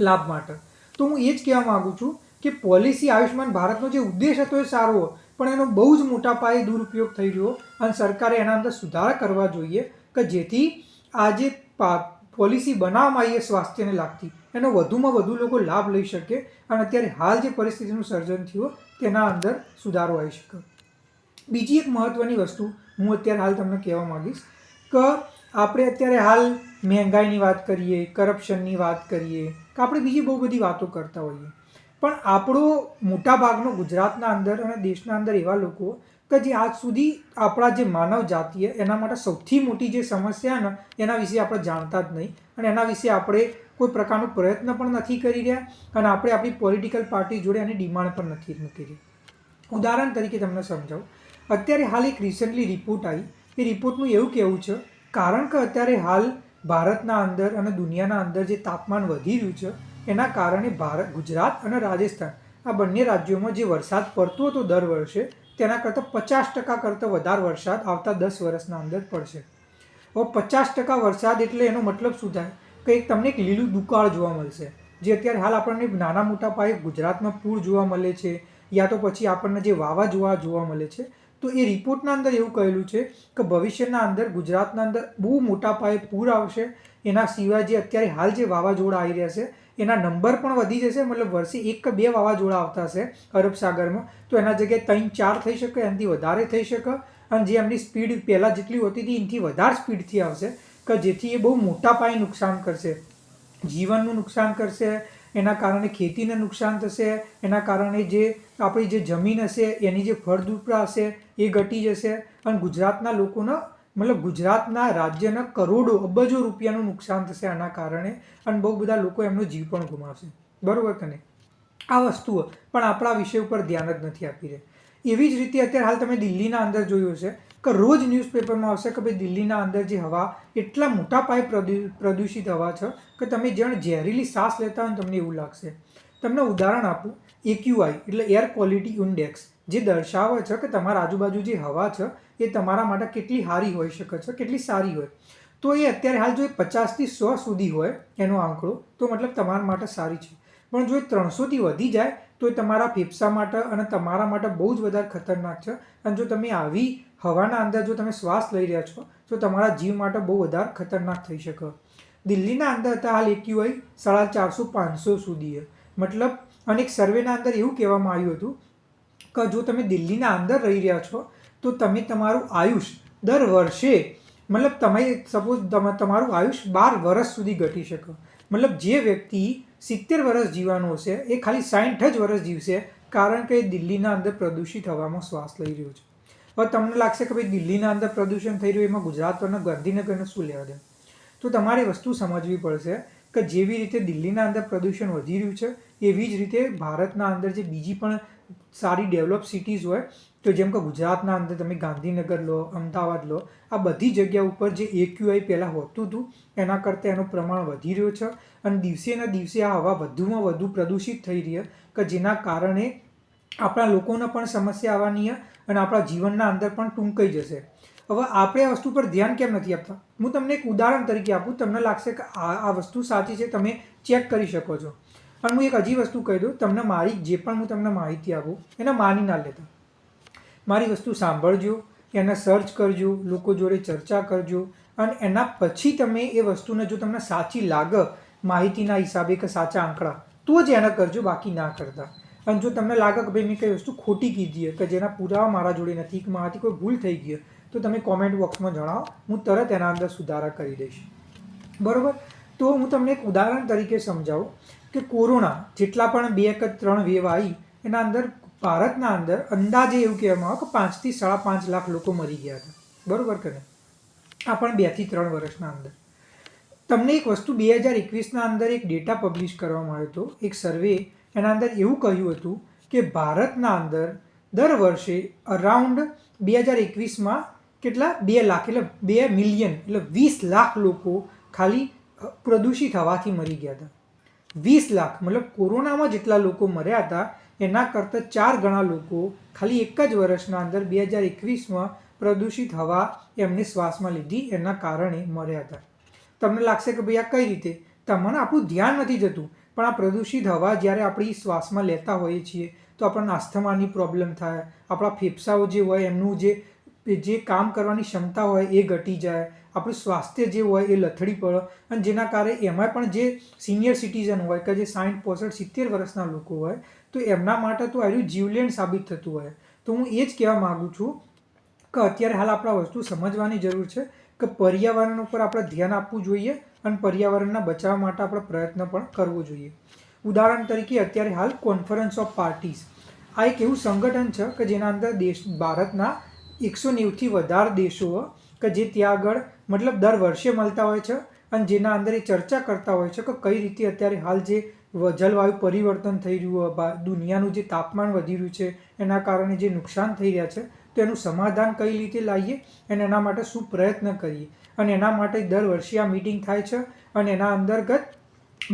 લાભ માટે. તો હું એ જ કહેવા માગું છું કે પોલિસી આયુષ્યમાન ભારતનો જે ઉદ્દેશ હતો એ સારો પણ એનો બહુ જ મોટા પાયે દુરુપયોગ થઈ રહ્યો અને સરકારે એના અંદર સુધારા કરવા જોઈએ કે જેથી આ જે પોલિસી બનાવવામાં આવી સ્વાસ્થ્યને લાગતી. એનો વધુમાં વધુ લોકો લાભ લઈ શકે અને અત્યારે હાલ જે પરિસ્થિતિનું સર્જન થયું તેના અંદર સુધારો આવી શકે. બીજી એક મહત્ત્વની વસ્તુ હું અત્યારે હાલ તમને કહેવા માગીશ કે આપણે અત્યારે હાલ મહેંગાઈની વાત કરીએ કરપ્શનની વાત કરીએ, કે આપણે બીજી બહુ બધી વાતો કરતા હોઈએ. પણ આપણો મોટાભાગનો ગુજરાતના અંદર અને દેશના અંદર એવા લોકો કે જે આજ સુધી આપણા જે માનવ જાતિએ એના માટે સૌથી મોટી જે સમસ્યા ને, એના વિશે આપણે જાણતા જ નહીં. અને એના વિશે આપણે કોઈ પ્રકારનો પ્રયત્ન પણ નથી કરી રહ્યા અને આપણે આપણી પોલિટિકલ પાર્ટી જોડે એની ડિમાન્ડ પણ નથી મૂકી રહી ઉદાહરણ તરીકે તમને સમજાવું. અત્યારે હાલ એક રિસન્ટલી રિપોર્ટ આવી. એ રિપોર્ટનું એવું કહેવું છે, કારણ કે અત્યારે હાલ ભારતના અંદર અને દુનિયાના અંદર જે તાપમાન વધી રહ્યું છે, એના કારણે ભારત, ગુજરાત અને રાજસ્થાન આ બંને રાજ્યોમાં જે વરસાદ પડતો હતો દર વર્ષે તેના કરતાં પચાસ ટકા કરતાં વધારે વરસાદ આવતા દસ વર્ષના અંદર પડશે. હવે પચાસ ટકા વરસાદ એટલે એનો મતલબ શું થાય? કે એક તમને એક લીલું દુકાળ જોવા મળશે. જે અત્યારે હાલ આપણને નાના મોટા પાયે ગુજરાતમાં પૂર જોવા મળે છે, યા તો પછી આપણને જે વાવાઝોડા જોવા મળે છે, તો એ રિપોર્ટના અંદર એવું કહેલું છે કે ભવિષ્યના અંદર ગુજરાતના અંદર બહુ મોટા પાયે પૂર આવશે. એના સિવાય જે અત્યારે હાલ જે વાવાઝોડા આવી રહ્યા છે એના નંબર પણ વધી જશે, મતલબ વર્ષે એક કે બે વાવાઝોડા આવતા હશે અરબ સાગરમાં. તો એના જગ્યાએ ત્રણ ચાર થઈ શકે, એનાથી વધારે થઈ શકે. અને જે એમની સ્પીડ પહેલાં જેટલી હોતી હતી, એનાથી વધારે સ્પીડથી આવશે, કે જેથી એ બહુ મોટા પાયે નુકસાન કરશે. જીવનનું નુકસાન કરશે, એના કારણે ખેતીને નુકસાન થશે, એના કારણે જે આપણી જે જમીન હશે, એની જે ફળદ્રુપતા હશે, એ ઘટી જશે. અને ગુજરાતના લોકોનો મતલબ ગુજરાતના રાજ્યના કરોડો, અબજો રૂપિયાનું નુકસાન થશે આના કારણે અને બહુ બધા લોકો એમનો જીવ પણ ગુમાવશે. બરાબર કે આ વસ્તુઓ પણ આપણા વિષય ઉપર ધ્યાન જ નથી આપી રહી. એવી જ રીતે અત્યારે હાલ તમે દિલ્હીના અંદર જોયું હશે કે રોજ ન્યૂઝપેપરમાં આવશે કે ભાઈ દિલ્હીના અંદર જે હવા, એટલા મોટા પાયે પ્રદૂ, પ્રદૂષિત હવા છે કે તમે જાણે ઝેરીલી શ્વાસ લેતા હોય તમને એવું લાગશે. તમને ઉદાહરણ આપું, એક્યુઆઈ એટલે એર ક્વોલિટી ઇન્ડેક્સ. જે દર્શાવે છે કે તમારા આજુબાજુ જે હવા છે, એ તમારા માટે કેટલી સારી હોઈ શકે છે, કેટલી સારી હોય. તો એ અત્યારે હાલ જો એ પચાસથી સો સુધી હોય એનો આંકડો, તો મતલબ તમારા માટે સારી છે. પણ જો એ ત્રણસોથી વધી જાય, તો એ તમારા ફેફસા માટે અને તમારા માટે બહુ જ વધારે ખતરનાક છે. અને જો તમે આવી હવાના અંદર જો તમે શ્વાસ લઈ રહ્યા છો, તો તમારા જીવ માટે બહુ વધારે ખતરનાક થઈ શકે. દિલ્હીના અંદર હતા હાલ એક્યુઆઈ સાડા ચારસો પાંચસો સુધી મતલબ અને એક સર્વેના અંદર એવું કહેવામાં આવ્યું હતું કે જો તમે દિલ્હીના અંદર રહી રહ્યા છો, તો તમે તમારું આયુષ દર વર્ષે, મતલબ તમે સપોઝ તમારું આયુષ બાર વર્ષ સુધી ઘટી શકો. મતલબ જે વ્યક્તિ સિત્તેર વર્ષ જીવવાનું હશે, એ ખાલી સાઠ જ વર્ષ જીવશે, કારણ કે દિલ્હીના અંદર પ્રદૂષિત હવામાં શ્વાસ લઈ રહ્યો છે. હવે તમને લાગશે કે ભાઈ દિલ્હીના અંદર પ્રદૂષણ થઈ રહ્યું, એમાં ગુજરાત અને ગાંધીનગરને શું લેવા દે તો તમારે વસ્તુ સમજવી પડશે કે જેવી રીતે દિલ્હીના અંદર પ્રદૂષણ વધી રહ્યું છે, એવી જ રીતે ભારતના અંદર જે બીજી પણ સારી ડેવલપ સિટીઝ હોય, તો જેમ કે ગુજરાતના અંદર તમે ગાંધીનગર લો, અમદાવાદ લો, આ બધી જગ્યા ઉપર જે એક્યુઆઈ પહેલાં હોતું હતું એના કરતાં એનું પ્રમાણ વધી રહ્યું છે. અને દિવસે ને દિવસે આ હવા વધુમાં વધુ પ્રદૂષિત થઈ રહી કે જેના કારણે આપણા લોકોને પણ સમસ્યા આવવાની અને આપણા જીવનના અંદર પણ ટૂંકાઈ જશે. હવે આપણે આ વસ્તુ પર ધ્યાન કેમ નથી આપતા? હું તમને એક ઉદાહરણ તરીકે આપું, તમને લાગશે કે આ આ વસ્તુ સાચી છે, તમે ચેક કરી શકો છો. અને હું એક હજી વસ્તુ કહી દઉં, તમને મારી, જે પણ હું તમને માહિતી આપું, એને માની ના લેતા. મારી વસ્તુ સાંભળજો, એને સર્ચ કરજો, લોકો જોડે ચર્ચા કરજો, અને એના પછી તમે એ વસ્તુને જો તમને સાચી લાગે, માહિતીના હિસાબે કે સાચા આંકડા, તો જ એને કરજો, બાકી ના કરતા. અને જો તમને લાગે કે ભાઈ મેં કઈ વસ્તુ ખોટી કીધી કે જેના પુરાવા મારા જોડે નથી, કે મારાથી કોઈ ભૂલ થઈ ગઈ તો તમે કોમેન્ટ બોક્સમાં જણાવો, હું તરત એના અંદર સુધારા કરી દઈશ. બરાબર? તો હું તમને એક ઉદાહરણ તરીકે સમજાવું. કે કોરોના જેટલા પણ બે કે ત્રણ વેવ આવી એના અંદર ભારતના અંદર અંદાજે એવું કહેવામાં આવે કે પાંચથી સાડા પાંચ લાખ લોકો મરી ગયા હતા. બરાબર કે આ પણ બેથી ત્રણ વર્ષના અંદર. તમને એક વસ્તુ બે હજાર એકવીસના અંદર એક ડેટા પબ્લિશ કરવામાં આવ્યો હતો, એક સર્વે, એના અંદર એવું કહ્યું હતું કે ભારતના અંદર દર વર્ષે અરાઉન્ડ બે હજાર એકવીસમાં કેટલા? બે લાખ, એટલે બે મિલિયન, એટલે વીસ લાખ લોકો ખાલી પ્રદૂષિત હવાથી મરી ગયા હતા. વીસ લાખ, મતલબ કોરોનામાં જેટલા લોકો મર્યા હતા, એના કરતાં ચાર ગણા લોકો ખાલી એક જ વર્ષના અંદર બે હજાર એકવીસમાં પ્રદૂષિત હવા એમને શ્વાસમાં લીધી, એના કારણે મર્યા હતા. તમને લાગશે કે ભાઈ આ કઈ રીતે? તમને આપણું ધ્યાન નથી જતું, પણ આ પ્રદૂષિત હવા જ્યારે આપણી શ્વાસમાં લેતા હોઈએ છીએ, તો આપણને આસ્થમાની પ્રોબ્લેમ થાય, આપણા ફેફસાઓ જે હોય, એમનું જે જે કામ કરવાની ક્ષમતા હોય એ ઘટી જાય, આપણું સ્વાસ્થ્ય જે હોય એ લથડી પડે અને જેના કારણે એમાં પણ જે સિનિયર સિટીઝન હોય કે જે સાઠ પોસઠ, સિત્તેર વર્ષના લોકો હોય, તો એમના માટે તો આયુ જીવલેણ સાબિત થતું હોય. તો હું એ જ કહેવા માગું છું કે અત્યારે હાલ આપણે વસ્તુ સમજવાની જરૂર છે કે પર્યાવરણ ઉપર આપણે ધ્યાન આપવું જોઈએ અને પર્યાવરણના બચાવ માટે આપણે પ્રયત્ન પણ કરવો જોઈએ. ઉદાહરણ તરીકે અત્યારે હાલ કોન્ફરન્સ ઓફ પાર્ટીઝ આ એક એવું સંગઠન છે કે જેના અંદર દેશ, ભારતના એકસો નેવુંથી વધારે દેશો કે જે ત્યાં આગળ મતલબ દર વર્ષે મળતા હોય છે અને જેના અંદર એ ચર્ચા કરતા હોય છે કે કઈ રીતે અત્યારે હાલ જે જલવાયુ પરિવર્તન થઈ રહ્યું હોય, દુનિયાનું જે તાપમાન વધી રહ્યું છે એના કારણે જે નુકસાન થઈ રહ્યા છે તો એનું સમાધાન કઈ રીતે લાવીએ અને એના માટે શું પ્રયત્ન કરીએ? અને એના માટે દર વર્ષે આ મિટિંગ થાય છે અને એના અંતર્ગત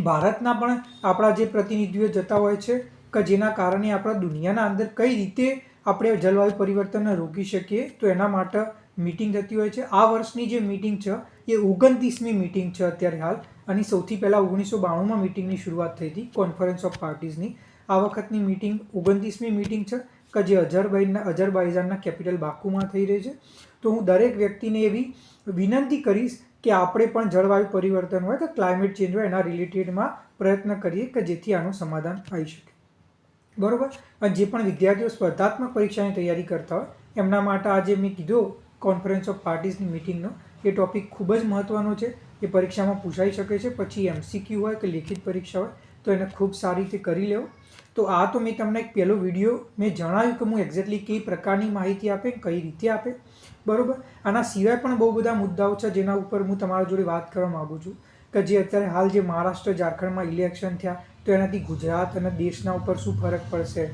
ભારતના પણ આપણા જે પ્રતિનિધિઓ જતા હોય છે કે જેના કારણે આપણા દુનિયાના અંદર કઈ રીતે આપણે જલવાયુ પરિવર્તનને રોકી શકીએ, તો એના માટે મિટિંગ થતી હોય છે. આ વર્ષની જે મિટિંગ છે, એ ઓગણત્રીસમી મિટિંગ છે અત્યારે હાલ. અને સૌથી પહેલાં ઓગણીસો બાણુંમાં મિટિંગની શરૂઆત થઈ હતી કોન્ફરન્સ ઓફ પાર્ટીઝની આ વખતની મિટિંગ ઓગણત્રીસમી મિટિંગ છે, કે જે અજરબાઈના અજરબાઈજાનના કેપિટલ બાકુમાં થઈ રહી છે. તો હું દરેક વ્યક્તિને એવી વિનંતી કરીશ કે આપણે પણ જળવાયુ પરિવર્તન હોય કે ક્લાઇમેટ ચેન્જ હોય એના રિલેટેડમાં પ્રયત્ન કરીએ કે જેથી આનું સમાધાન આવી શકે. બરોબર? અને જે પણ વિદ્યાર્થીઓ સ્પર્ધાત્મક પરીક્ષાની તૈયારી કરતા હોય, એમના માટે આજે મેં કીધો કોન્ફરન્સ ઓફ પાર્ટીઝની મિટિંગનો એ ટોપિક ખૂબ જ મહત્ત્વનો છે. એ પરીક્ષામાં પૂછાઈ શકે છે. પછી એમસીક્યુ હોય કે લેખિત પરીક્ષા હોય, તો એને ખૂબ સારી રીતે કરી લેવો. તો આ તો મેં તમને એક પહેલો વીડિયો મેં જણાવ્યું કે હું એક્ઝેક્ટલી કઈ પ્રકારની માહિતી આપે, કઈ રીતે આપે. બરાબર? આના સિવાય પણ બહુ બધા મુદ્દાઓ છે જેના ઉપર હું તમારા જોડે વાત કરવા માગું છું. કે જે અત્યારે હાલ જે મહારાષ્ટ્ર ઝારખંડમાં ઇલેક્શન થયા તો એનાથી ગુજરાત અને દેશના ઉપર શું ફરક પડશે?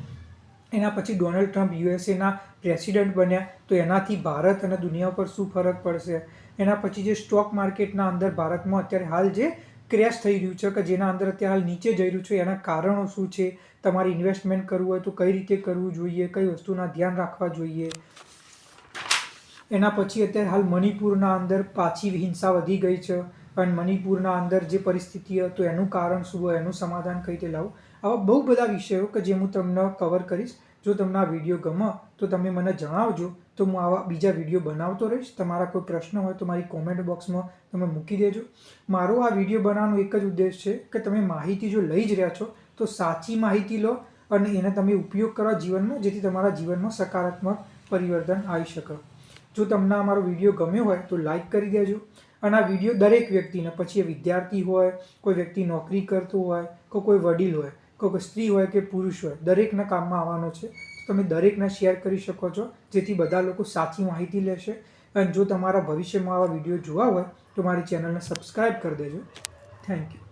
એના પછી ડોનાલ્ડ ટ્રમ્પ યુએસએના પ્રેસિડેન્ટ બન્યા, તો એનાથી ભારત અને દુનિયા ઉપર શું ફરક પડશે? એના પછી જે સ્ટોક માર્કેટના અંદર ભારતમાં અત્યારે હાલ જે ક્રેશ થઈ રહ્યું છે, કે જેના અંદર અત્યારે હાલ નીચે જઈ રહ્યું છે, એના કારણો શું છે? તમારે ઇન્વેસ્ટમેન્ટ કરવું હોય તો કઈ રીતે કરવું જોઈએ? કઈ વસ્તુના ધ્યાન રાખવા જોઈએ? એના પછી અત્યારે હાલ મણિપુરના અંદર પાછી હિંસા વધી ગઈ છે. અને મણિપુરના અંદર જે પરિસ્થિતિ હતું, એનું કારણ શું હોય, એનું સમાધાન કઈ રીતે લાવું? આવા બહુ બધા વિષયો કે જે હું તમને કવર કરીશ. જો તમને આ વીડિયો ગમે, તો તમે મને જણાવજો. તો હું આવા બીજા વીડિયો બનાવતો રહીશ. તમારા કોઈ પ્રશ્ન હોય, તો મારી કોમેન્ટ બોક્સમાં તમે મૂકી દેજો. મારો આ વીડિયો બનાવવાનો એક જ ઉદ્દેશ છે કે તમે માહિતી જો લઈ જ રહ્યા છો, તો સાચી માહિતી લો અને એને તમે ઉપયોગ કરો જીવનમાં, જેથી તમારા જીવનમાં સકારાત્મક પરિવર્તન આવી શકે. જો તમને અમારો વીડિયો ગમ્યો હોય, તો લાઈક કરી દેજો. અને આ વીડિયો દરેક વ્યક્તિને, પછી એ વિદ્યાર્થી હોય, કોઈ વ્યક્તિ નોકરી કરતું હોય, કે કોઈ વડીલ હોય, કે કોઈ સ્ત્રી હોય કે પુરુષ હોય, દરેકના કામમાં આવવાનો છે. તો તમે દરેકને શેર કરી શકો છો, જેથી બધા લોકો સાચી માહિતી લેશે. અને જો તમારા ભવિષ્યમાં આવા વીડિયો જોવા હોય, તો મારી ચેનલને સબસ્ક્રાઈબ કરી દેજો. Thank you.